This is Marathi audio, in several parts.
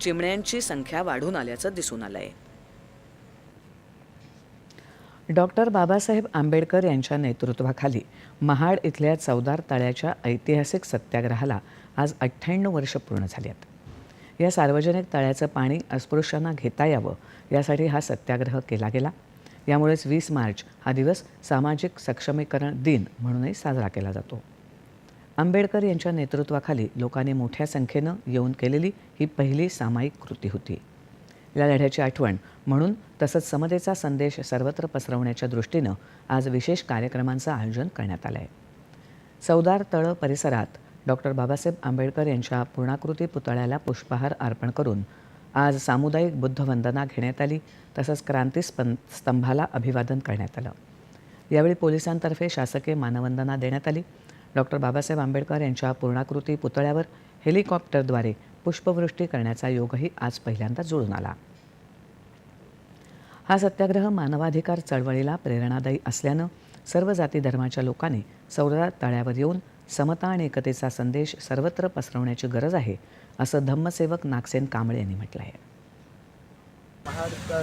चिमण्यांची संख्या वाढून आल्याचं दिसून आलंय. डॉक्टर बाबासाहेब आंबेडकर यांच्या नेतृत्वाखाली महाड इथल्या चौदार तळ्याच्या ऐतिहासिक सत्याग्रहाला आज अठ्ठ्याण्णव वर्ष पूर्ण झाली आहेत या सार्वजनिक तळ्याचं पाणी अस्पृश्यांना घेता यावं यासाठी हा सत्याग्रह केला गेला. यामुळेच वीस मार्च हा दिवस सामाजिक सक्षमीकरण दिन म्हणूनही साजरा केला जातो. आंबेडकर यांच्या नेतृत्वाखाली लोकांनी मोठ्या संख्येनं येऊन केलेली ही पहिली सामायिक कृती होती. या लढ्याची आठवण म्हणून तसंच समतेचा संदेश सर्वत्र पसरवण्याच्या दृष्टीनं आज विशेष कार्यक्रमांचं आयोजन करण्यात आलं आहे चौदार तळ परिसरात डॉक्टर बाबासाहेब आंबेडकर यांच्या पूर्णाकृती पुतळ्याला पुष्पहार अर्पण करून आज सामुदायिक बुद्धवंदना घेण्यात आली तसंच क्रांती स्तंभाला अभिवादन करण्यात आलं. यावेळी पोलिसांतर्फे शासकीय मानवंदना देण्यात आली डॉक्टर बाबासाहेब आंबेडकर यांच्या पूर्णाकृती पुतळ्यावर हेलिकॉप्टरद्वारे पुष्पवृष्टी करण्याचा योगही आज पहिल्यांदा जुळून आला. हा सत्याग्रह मानवाधिकार चळवळीला प्रेरणादायी असल्यानं सर्व जाती धर्माच्या लोकांनी सौरार तळ्यावर येऊन समता आणि एकतेचा संदेश सर्वत्र पसरवण्याची गरज आहे असं धम्मसेवक नागसेन कांबळे यांनी म्हटलं आहे का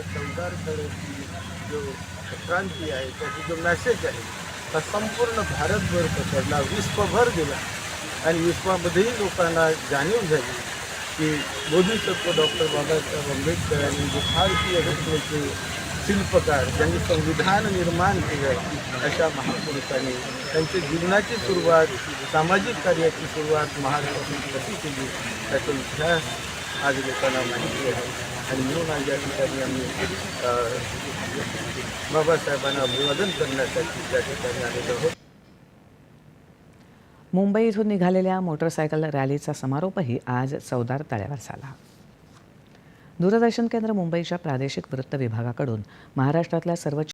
जो क्रांती आहे त्याची जो मॅसेज आहे हा संपूर्ण भारतभर पसरला विश्वभर गेला. आणि विश्वामध्येही लोकांना जाणीव झाली की बोधिसत्व डॉक्टर बाबासाहेब आंबेडकर यांनी जे भारतीय घटनेचे शिल्पकार ज्यांनी संविधान निर्माण केलं अशा महापुरुषांनी त्यांच्या जीवनाची सुरुवात सामाजिक कार्याची सुरुवात महाराष्ट्रातून कशी केली त्याचा इतिहास आज लोकांना माहिती आहे. आणि म्हणून आज या ठिकाणी आम्ही बाबासाहेबांना अभिवादन करण्यासाठी त्या ठिकाणी आलेलो आहोत. मुंबई इथून निघालेल्या मोटरसायकल रॅलीचा समारोपही आज चौदार तळ्यावर झाला. दूरदर्शन केंद्र मुंबईच्या प्रादेशिक वृत्त विभागाकडून महाराष्ट्रातल्या सर्व